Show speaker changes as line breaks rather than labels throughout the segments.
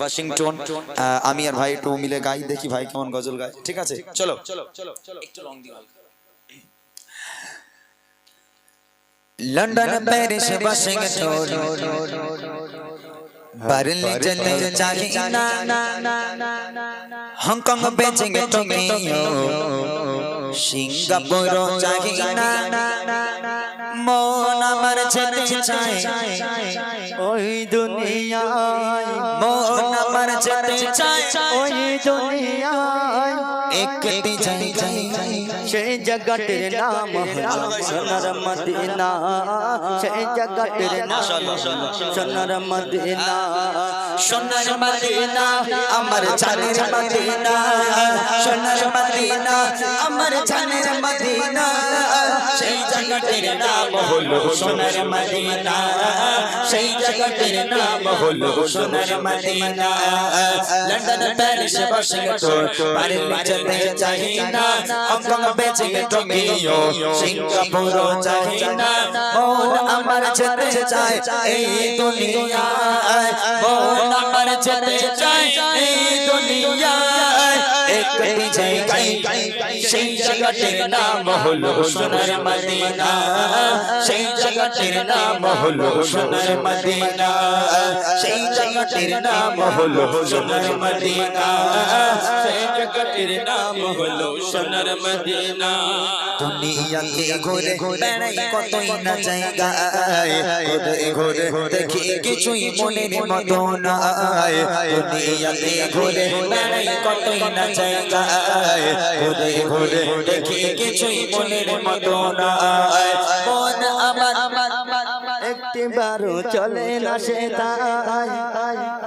Washington আমি আর ভাই একটু মিলে গাই দেখি ভাই কেমন গজল গায়। ঠিক আছে? চলো। London Paris Washington. বার্লিন চলে China Hong Kong Beijing Tokyo. Singapore China মন আমার যেতে চায়।
ওই দুনিয়ায়
মন আমার যেতে চায়।
ওই দুনিয়ায়
একটি যাই যাই
সেই জগতের নাম সোনার মদিনা। সেই জগতের নাম সোনার মদিনা।
সোনার মদিনা, আমার মদিনা। সোনার মদিনা, আমার জানের মদিনা, সেই জগতের নাম হলো সোনার মদিনা। সেই জগতের নাম হলো সোনার মদিনা। লন্ডন, প্যারিস ওয়াশিংটন পারিস যেতে চাই না। হংকং, বেজিং, টোকিও, সিঙ্গাপুর চাই না। মন আমার যেতে চায় এই দুনিয়ায়। মন আমার যেতে চায় এই দুনিয়ায়। একটি জায়গায় সেই জায়গাটির নাম হলো সোনার মদিনা। সেই জায়গাটির নাম হলো সোনার মদিনা। সেই জায়গাটির নাম হলো সোনার মদিনা। সেই জায়গাটির নাম হলো সোনার মদিনা। দুনিয়াকে ঘুরে বেড়াই কতই না জায়গায়। ঘুরে ঘুরে দেখি কিছুই মনের মতো নাই। দুনিয়াতে ঘুরে বেড়াই কতই না জায়গায়। ঘুরে ঘুরে দেখি কিছুই মনের মতো নাই মন আমার
একটি বারো চলে না সে তাই।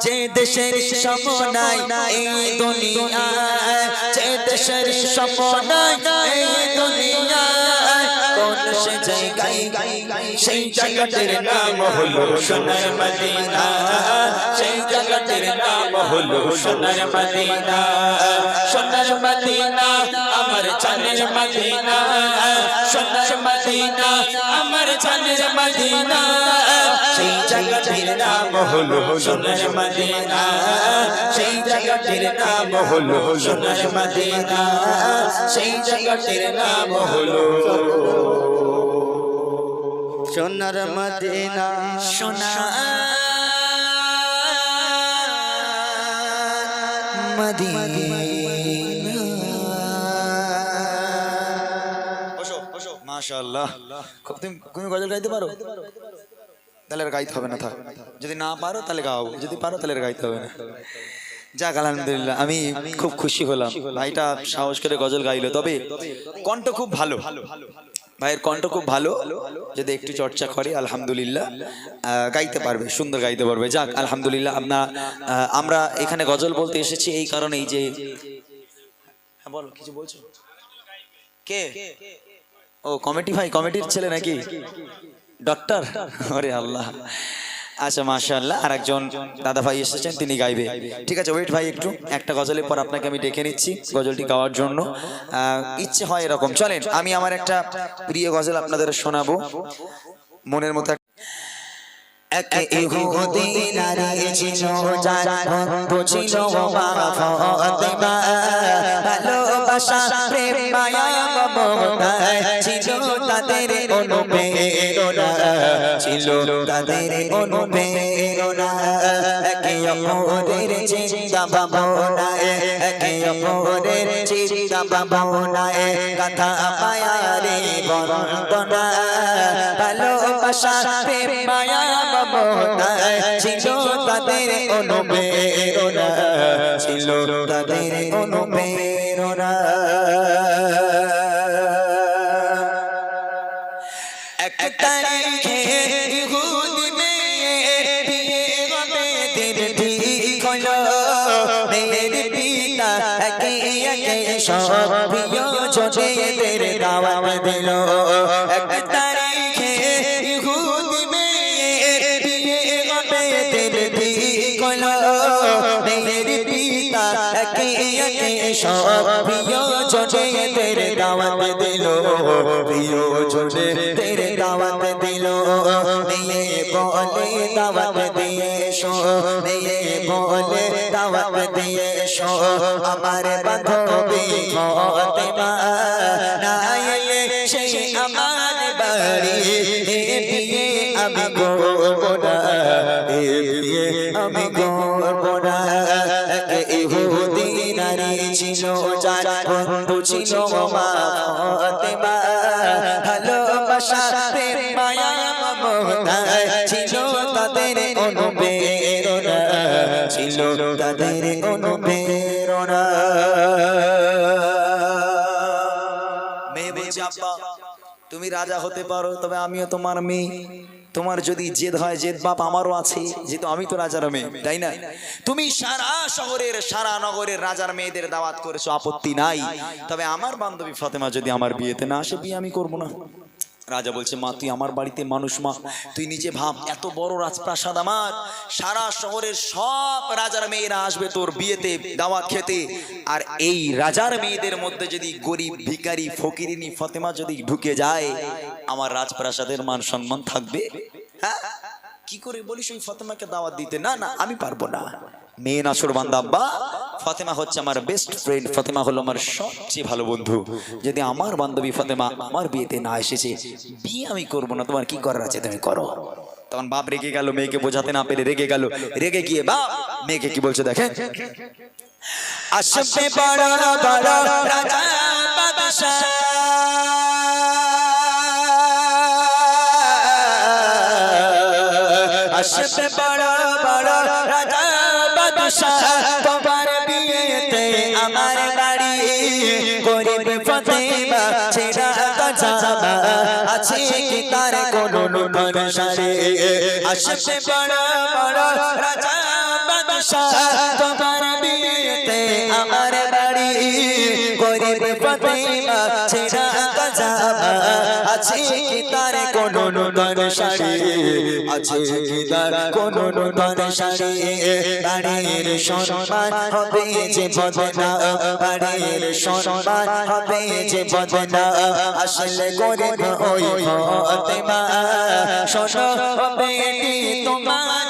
যে দেশের সমনাই এই দুনিয়ায় যে দেশের সমনাই এই দুনিয়ায় কোন সে জায়গায় সেই জায়গাটির নাম হলো সোনার মদিনা। সেই জায়গাটির নাম হলো সোনার মদিনা। সোনার মদিনা আমার জানের মদিনা, সোনার মদিনা, আমার জানের মদিনা, সেই জায়গাটির নাম হলো সোনার মদিনা, সেই জায়গাটির নাম হলো সোনার মদিনা, সেই জায়গাটির নাম হলো
সোনার মদিনা
সোনা মদিনা। মাশাআল্লাহ। তুমি তুমি গজল গাইতে পারো? তাহলে গাইতে হবে না, থাক। যদি না পারো, তাহলে গাও। যদি পারো, তাহলে গাইতে হবে না। যাক, আলহামদুলিল্লাহ, আমি খুব খুশি হলাম। ভাইটা সাহস করে গজল গাইলো। তবে কণ্ঠ খুব ভালো। ভাইয়ের কণ্ঠ খুব ভালো। যদি একটু চর্চা করে, আলহামদুলিল্লাহ গাইতে পারবে, সুন্দর গাইতে পারবে। যাক, আলহামদুলিল্লাহ আপনার আমরা এখানে গজল বলতে এসেছি এই কারণেই যে হ্যাঁ বলো, কিছু বলছো? কে? ও, কমিটি ভাই, কমিটির ছেলে নাকি? ডক্টর আরে আল্লাহ। আচ্ছা মাশাআল্লাহ আর একজন দাদা ভাই এসেছেন, তিনি গাইবে। ঠিক আছে ওয়েট ভাই, একটু, একটা গজলের পর আপনাকে আমি ডেকে নিচ্ছি গজলটি গাওয়ার জন্য। ইচ্ছে হয় এরকম। চলেন, আমি আমার একটা প্রিয় গজল আপনাদের শোনাবো। মনের মতো এক- এক ইহুদি নারী ছিল যার বন্ধু ছিল ভালোবাসা, প্রেম, মায়া মমতায় ছিল তাদের অনুপ্রেরণা ছিল। তাদের অনুপ্রেরণা একে অপরের চিন্তা ভাবনায় একে অপরের চিন্তা ভাবনায়। কথা মায়ারে বন্দনা ভালোবাসা প্রেম মায়া মমতায় ছিল। তাদের অনুপ্রেরণা ছিল। তাদের অনুপ্রেরণা সব প্রিয়জনেদের দাওয়াত দিল। এক তারিখে ইহুদি মেয়ের বিয়ে হবে ঠিক হলো মেয়ের পিতা একে একে সব প্রিয়জনেদের দাওয়াত দিল। প্রিয়জনেদের দাওয়াত দিল। মেয়ে বলে দাওয়াত দিয়ে শো মেয়ে বলে দাওয়াত দিয়ে এসো আমার বান্ধবী ফতেমা আমি আমি ছিল ছিল মা ফতেমা
আব্বা, তুমি রাজা হতে পারো, তবে আমিও তোমার মেয়ে। তোমার যদি জেদ হয়, জেদ বাপ আমারও আছে, যেহেতু আমি তো রাজার মেয়ে, তাই না? তুমি সারা শহরের, সারা নগরের রাজার মেয়েদের দাওয়াত করেছ, আপত্তি নাই। তবে আমার বান্ধবী ফাতেমা যদি আমার বিয়েতে না আসে, বিয়ে আমি করব না। রাজা বলছে, মা, তুই আমার বাড়িতে মানুষ, মা। তুই নিজে ভাব, এত বড় রাজপ্রাসাদ আমার। সারা শহরের সব রাজার মেয়েরা আসবে তোর বিয়েতে, দাওয়াত খেতে। আর এই রাজার মেয়েদের মধ্যে যদি গরিব ভিখারি, ফকিরিনী ফতেমা যদি ঢুকে যায়, আমার রাজপ্রাসাদের মান সম্মান থাকবে? হ্যাঁ? কি করে বলিস ওই ফতেমাকে দাওয়াত দিতে? না না, আমি পারব না। মেয়ে নাসর বান্দা, আব্বা। ফাতেমা হচ্ছে আমার বেস্ট ফ্রেন্ড ফাতেমা হলো আমার সবচেয়ে ভালো বন্ধু। যদি আমার বান্ধবী ফাতেমা আমার বিয়েতে না এসেছে, বিয়ে আমি করব না। তোমার কি করার আছে? তুমি করো। তখন বাপ রেগে গেল, মেয়েকে বোঝাতে না পেরে রেগে গেল। রেগে গিয়ে বাপ, মেয়েকে কি বলছে দেখেন?
আসবে বড় বড় রাজা বাদশাহ। আসবে বড় বড় রাজা বাদশাহ তোমার বিয়েতে আমার বাড়ি। গরিব ফতেমা ছেড়া গজামা, আছে কি তার কোনো নূতন সারে আসবে বড় বড় রাজা। বাদশাহ তোমার বিয়েতে আমার বাড়ি গরিব ফতেমা ছেড়া গজামা আছে কি তার কোনো নূতন সারে আছে কি তার কোনো নূতন সারে বাড়ির সম্মান হবে যে বদনা, বাড়ির সম্মান হবে যে বদনা। আসলে গরিব ওই ফতেমা। শোনো বেটি তোমার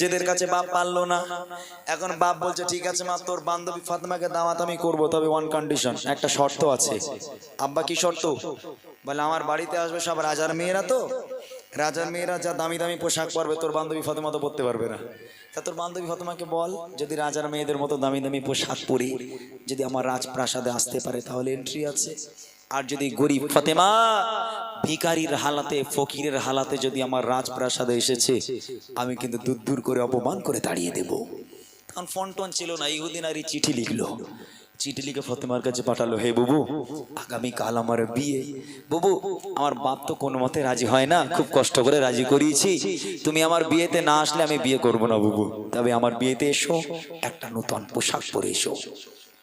জেদের কাছে বাপ পারল না। এখন বাপ বলছে, ঠিক আছে মা, তোর বান্ধবী ফাতেমাকে দাওয়াত আমি করব, তবে ওয়ান কন্ডিশন একটা শর্ত আছে। আব্বা, কি শর্ত? বলে, আমার বাড়িতে আসবে সব রাজার মেয়েরা তো। রাজার মেয়েরা যা দামি দামি পোশাক পরবে, তোর বান্ধবী ফাতেমা তো পরতে পারবে না। তা তোর বান্ধবী ফাতেমাকে বল, যদি রাজার মেয়েদের মতো দামি দামি পোশাক পরি, যদি আমার রাজপ্রাসাদে আসতে পারে, তাহলে এন্ট্রি আছে। আর যদি গরিব ফাতেমা ভিকারির হালাতে, ফকিরের হালাতে যদি আমার রাজপ্রাসাদে এসেছে, আমি কিন্তু দূর দূর করে অপমান করে দাঁড়িয়ে দেব। তখন ফোন টোন ছিল না ইহুদিন আর চিঠি লিখলো। চিঠি লিখে ফতেমার কাছে পাঠালো, হে বুবু, আগামীকাল আমার বিয়ে। বুবু, আমার বাপ তো কোনো মতে রাজি হয় না, খুব কষ্ট করে রাজি করিয়েছি। তুমি আমার বিয়েতে না আসলে আমি বিয়ে করব না, বুবু। তবে আমার বিয়েতে এসো, একটা নতুন পোশাক পরে এসো।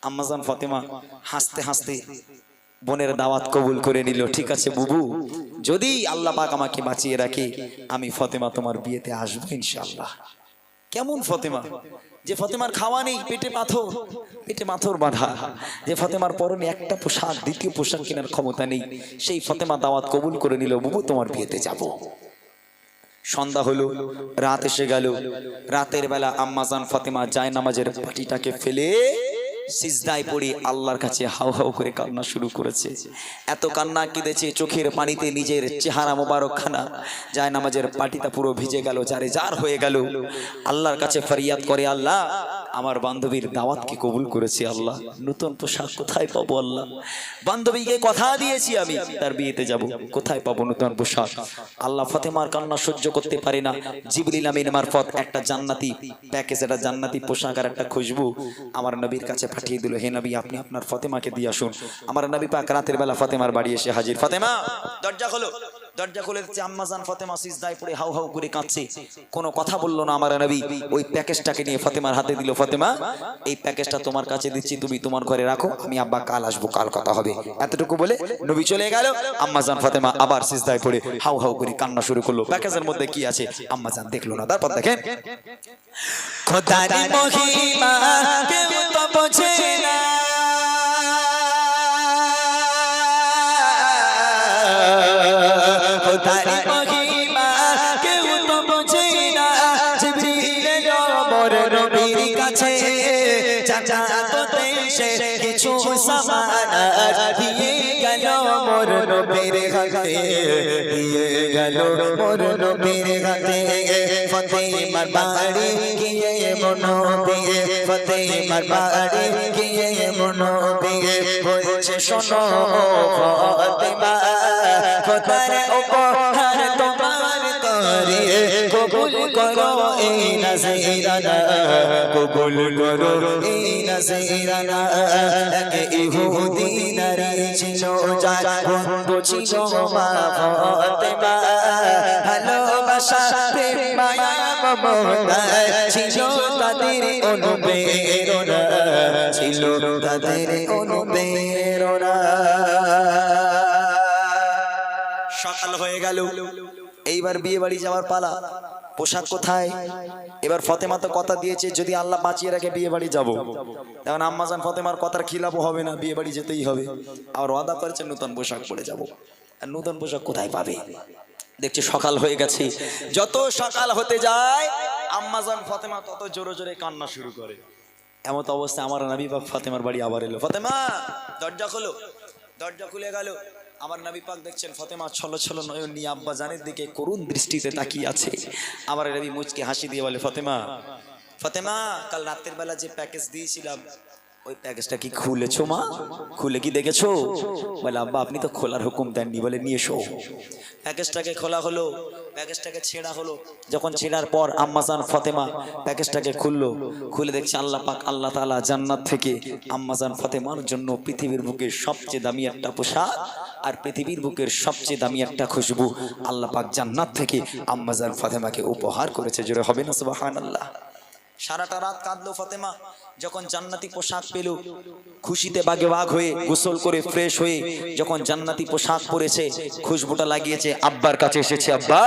আম্মাজান ফতেমা হাসতে হাসতে বোনের দাওয়াত কবুল করে নিল। ঠিক আছে, বুবু। যদি আল্লাহ পাক আমাকে বাঁচিয়ে রাখে, আমি ফতেমা তোমার বিয়েতে আসব ইনশাআল্লাহ। কেমন ফতেমা? যে ফতেমার খাওয়া নেই, পেটে পাথর। পেটে পাথর বাঁধা। যে ফতেমার পরনে একটা পোশাক, দ্বিতীয় পোশাক কেনার ক্ষমতা নেই, সেই ফতেমা দাওয়াত কবুল করে নিল, বুবু তোমার বিয়েতে যাব। সন্ধ্যা হলো, রাত এসে গেল। রাতের বেলা আম্মাজান ফতেমা যায় নামাজের পাটিটাকে ফেলে সিজদায় পড়ে আল্লাহর কাছে হাউ হাউ করে কান্না শুরু করেছে। এত কান্না কেঁদেছে চোখের পানিতে নিজের চেহারা মোবারক খানা যায় নামাজের পাটিটা পুরো ভিজে গেল যারে যার হয়ে গেল। আল্লাহর কাছে ফরিয়াদ করে, আল্লাহ আমার বান্ধবীর দাওয়াতকে কবুল করেছি আল্লাহ। নতুন পোশাক কোথায় পাবো আল্লাহ? বান্ধবীকে কথা দিয়েছি আমি, তার বিয়েতে যাব। কোথায় পাবো নতুন পোশাক? আল্লাহ ফতেমার কান্না সহ্য করতে পারে না। জিবরিল আমিন মারফত একটা জান্নাতি প্যাকেজ, একটা জান্নাতি পোশাক আর একটা খুশবু আমার নবীর কাছে পাঠিয়ে দিল। হে নবী, আপনি আপনার ফতেমাকে দিয়ে আসুন। আমার নবী পাক রাতের বেলা ফতেমার বাড়ি এসে হাজির। ফতেমা, দরজা খোলো। দরজা খুলে দিচ্ছে আম্মাজান ফতেমা সিজদায় পড়ে হাউ হাউ করে কাঁদছে। কোনো কথা বলল না আমার নবী। ওই প্যাকেজটাকে নিয়ে ফাতেমার হাতে দিল, ফাতেমা, এই প্যাকেজটা তোমার কাছে দিচ্ছি, তুমি তোমার ঘরে রাখো, আমি আব্বা কাল আসব, কাল কথা হবে। এতটুকু বলে নবী চলে গেল আম্মাজান ফতেমা আবার সিজদায় পড়ে হাউ হাউ করে কান্না শুরু করল। প্যাকেজের মধ্যে কি আছে আম্মাজান দেখল না। তারপর দেখেন খোদারি মহিমা, কেউ তো বোঝে না, জিবরিল এলো নবীর কাছে। চাচা তো দেশে কিছু সামান দিয়ে গেল মোর নবীর হাতে। দিয়ে গেল মোর নবীর হাতে। ফতেমার বাড়ি গিয়ে মনো দিয়ে। ফতেমার বাড়ি গিয়ে মনো দিয়ে। বলছে, শোনো ফতেমা খোদার উপহার তোমার তরে কবুল করো এই নজরানা, কবুল করো এই নজরানা। এক ইহুদি নারী ছিল, যার বন্ধু ছিল মা ফতেমা ভালোবাসা মায়া, মমতা ছিল তাদের অনুপ্রেরণা, ছিল তাদের অনুপ্রেরণা। গেল। এইবার বিয়ে বাড়ি যাওয়ার পালা। পোশাক কোথায়? এবার ফতেমা তো কথা দিয়েছে, যদি আল্লাহ বাঁচিয়ে রাখে বিয়ে বাড়ি যাব। এখন আম্মাজান ফতেমার কথার খিলাপও হবে না বিয়ে বাড়ি যেতেই হবে। আর ওয়াদা করেছে, নতুন পোশাক পরে যাব। আর নতুন পোশাক কোথায় পাবে? দেখছি সকাল হয়ে গেছে। যত সকাল হতে যায়, আম্মাজান ফতেমা তত জোরে জোরে কান্না শুরু করে। এমত অবস্থায় আমার নবী পাক ফাতেমার বাড়ি আবার এলো। ফতেমা, দরজা খোলো। দরজা খুলে গেল। আমার নবী পাক দেখছেন, ফতেমা ছলো ছলো নয়ন নিয়ে আব্বা জানের দিকে করুণ দৃষ্টিতে তাকিয়ে আছে। আমার নবী মুচকে হাসি দিয়ে বলে, ফতেমা ফতেমা, কাল রাতের বেলা যে প্যাকেজ দিয়েছিলাম ওই প্যাকেজটা কি খুলেছো, মা? খুলে কি দেখেছ? বলে, আব্বা, আপনি তো খোলার হুকুম দেননি, বলে নিয়ে এসো। প্যাকেজটাকে খোলা হলো, প্যাকেজটাকে ছেঁড়া হলো। যখন ছেঁড়ার পর আম্মাজান ফতেমা প্যাকেজটাকে খুললো, খুলে দেখছে আল্লাহ পাক, আল্লাহ তাআলা জান্নাত থেকে আম্মাজান ফতেমার জন্য পৃথিবীর বুকের সবচেয়ে দামি একটা পোশাক আর পৃথিবীর বুকের সবচেয়ে দামি একটা খুশবু আল্লাহ পাক জান্নাত থেকে আম্মাজান ফতেমাকে উপহার করেছে। জোরে হবে না, সুবহানাল্লাহ? সারাটা রাত কাঁদলো ফতেমা। যখন জান্নাতি পোশাক পেল, খুশিতে বাগে বাঘ হয়ে গোসল করে ফ্রেশ হয়ে যখন জান্নাতি পোশাক পরেছে, খুশবুটা লাগিয়েছে, আব্বার কাছে এসেছে, আব্বা,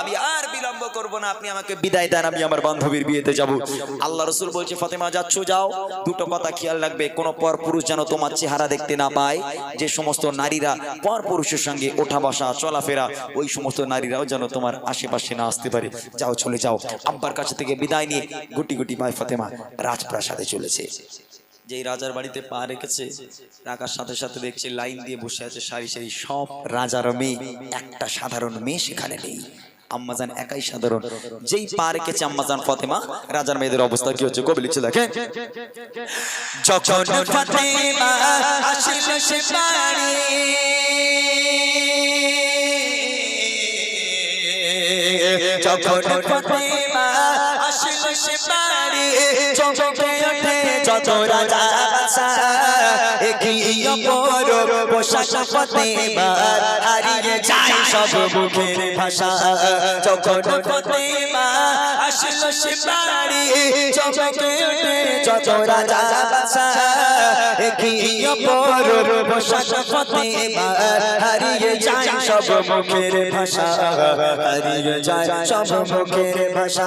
আমি আর বিলম্ব করব না, আপনি আমাকে বিদায় দেন, আমি আমার বান্ধবীর বিয়েতে যাব। আল্লাহ রসুল বলছে, ফতেমা, যাচ্ছ, যাও। দুটো কথা খেয়াল রাখবে, কোনো পর পুরুষ যেন তোমার চেহারা দেখতে না পায়। যে সমস্ত নারীরা পর পুরুষের সঙ্গে ওঠা বসা, চলাফেরা, ওই সমস্ত নারীরাও যেন তোমার আশেপাশে না আসতে পারে। যাও, চলে যাও। আব্বার কাছে থেকে বিদায় নিয়ে গুটি গুটি মাই ফতেমা রাজপ্রাসাদে চলেছে। যেই রাজার বাড়িতে পা রেখেছে, রাখার সাথে সাথে দেখছে, লাইন দিয়ে বসে আছে সারি সারি সব রাজার মেয়ে। একটা সাধারণ মেয়ে সেখানে নেই। আম্মাজান একাই সাধারণ। যেই পা রেখেছে আম্মাজান ফতেমা, রাজার মেয়েদের অবস্থা কি হচ্ছে কবি লিখছে বাড়ি, যখন ফতেমা আসিল সে চমকে ওঠে যত রাজা বাদশা এগিয়ে পর পোশাক ফতেমা হারিয়ে যায় সব মুখের ভাষা। যখন ফতেমা আসিল সে বাড়ি চমকে ওঠে যত রাজা বাদশা এগিয়ে পর পোশাক ফতেমা হারিয়ে যায় সব মুখের ভাষা। হারিয়ে যায় সব মুখের ভাষা।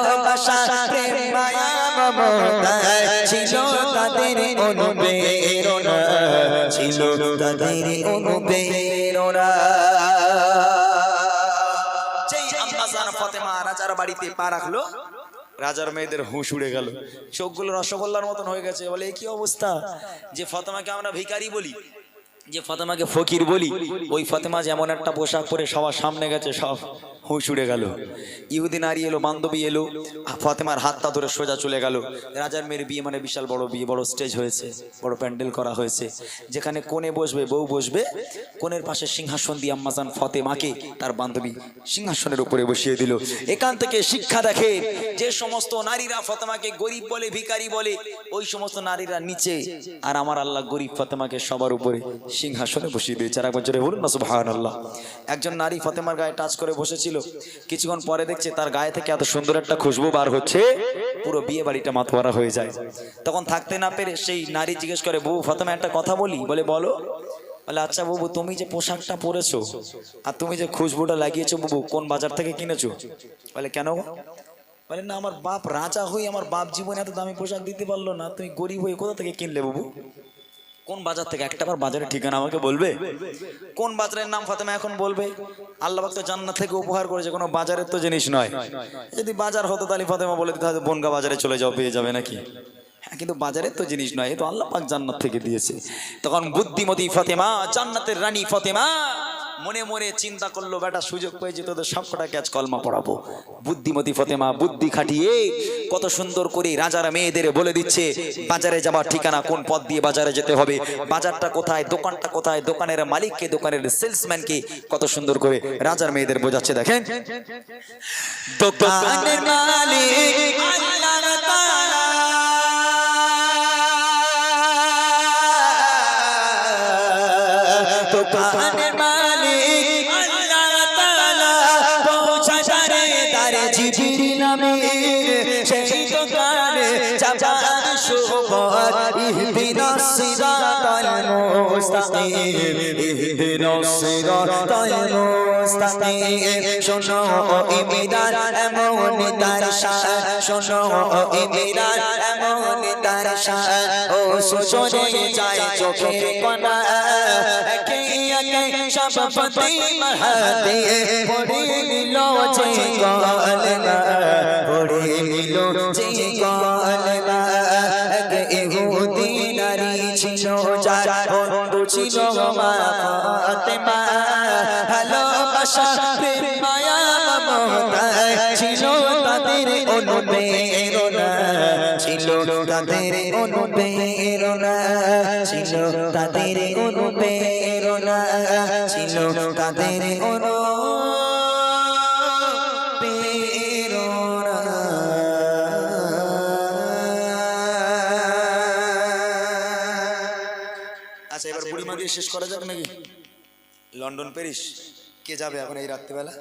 রাজার বাড়িতে পা রাখল, রাজার মেয়েদের হুঁশ উড়ে গেল। চোখগুলো রসগোল্লার মতন হয়ে গেছে। বলে কি অবস্থা? যে ফতেমাকে আমরা ভিখারি বলি, যে ফতেমাকে ফকির বলি, ওই ফতেমা যেমন একটা পোশাক পরে সবার সামনে গেছে সব। হুঁশ উড়ে গেল। ইহুদি নারী এলো, বান্ধবী এলো, ফাতেমার হাতটা ধরে সোজা চলে গেল। রাজার মেয়ের বিয়ে মানে বিশাল বড় বিয়ে, বড় স্টেজ হয়েছে, বড় প্যান্ডেল করা হয়েছে। যেখানে কোণে বসবে, বউ বসবে, কোণের পাশে সিংহাসন দিয়ে আম্মাজান ফতেমাকে তার বান্ধবী সিংহাসনের উপরে বসিয়ে দিল। এখান থেকে শিক্ষা দেখে যে সমস্ত নারীরা ফতেমাকে গরিব বলে, ভিখারি বলে, ওই সমস্ত নারীরা নিচে। আর আমার আল্লাহ গরিব ফতেমাকে সবার উপরে সিংহাসনে বসিয়ে দিয়েছে। আর একবার জোরে বলুন না, সুবহানাল্লাহ। একজন নারী ফতেমার গায়ে টাচ করে বসেছিল। কিছুক্ষণ পরে দেখছে তার গায়ে থেকে এত সুন্দর একটা খুশবু বার হচ্ছে, পুরো বিয়ে বাড়িটা মাতোয়ারা হয়ে যায়। তখন থাকতে না পেরে সেই নারী জিজ্ঞেস করে, বউ ফতেমা একটা কথা বলি? বলে, বলো। বলে আচ্ছা বাবু, তুমি যে পোশাকটা পরেছো আর তুমি যে খুশবুটা লাগিয়েছো বাবু, কোন বাজার থেকে কিনেছো? বলে, কেন বলে, না, আমার বাপ রাজা হয়ে আমার বাপ জীবনে এত দামি পোশাক দিতে পারল না। তুমি গরিব হয়ে কোথা থেকে কিনলে বাবু? কোন বাজার থেকে একটা বার বাজারের ঠিকানা আমাকে বলবে? কোন বাজারের নাম ফাতেমা এখন বলবে? আল্লাহ তো জান্নাত থেকে উপহার করেছে, কোনো বাজারের তো জিনিস নয়। যদি বাজার হতো তাহলে ফাতেমা বলে দিতে হয়তো বনগা বাজারে চলে যাও, পেয়ে যাবে নাকি? হ্যাঁ কিন্তু বাজারের তো জিনিস নয়, এ তো আল্লাহ পাক জান্নাত থেকে দিয়েছে। তখন বুদ্ধিমতী ফাতেমা, জান্নাতের রানী ফাতেমা মনে মনে চিন্তা করল, বেটা, সুযোগ পেয়েছে, তোদের সবকটা ক্যাচ কলমা পড়াবো। বুদ্ধিমতী ফতেমা বুদ্ধি খাটিয়ে কত সুন্দর করে রাজারা মেয়েদের বলে দিচ্ছে, বাজারে যাবার ঠিকানা কোন পথ দিয়ে বাজারে যেতে হবে? বাজারটা কোথায়? দোকানটা কোথায়? দোকানের মালিককে, দোকানের সেলসম্যানকে? কত সুন্দর করে রাজার মেয়েদের বোঝাচ্ছে, দেখেন। দোকানের মুস্তাকিম ইহদিনাস সিরাতাল মুস্তাকিম শোনো ইমিদার এমন তার শান শোনো ইমিদার এমন তার শান ও সুজনে যায় চোখের কোনা একে একে সব পতি মহাতে পড়ে নিল যে কলমা পড়ে নিল যে কলমা ভালোবাসা প্রেম মায়া মমতা ছিল তাদের অনুপ্রেরণা, ছিল তাদের অনুপ্রেরণা, ছিল তাদের অনুপ্রেরণা, ছিল তাদের আচ্ছা এবার বুড়িমা দিয়ে শেষ করা যাক নাকি? London, Paris? কে যাবে এখন এই রাত্রিবেলা?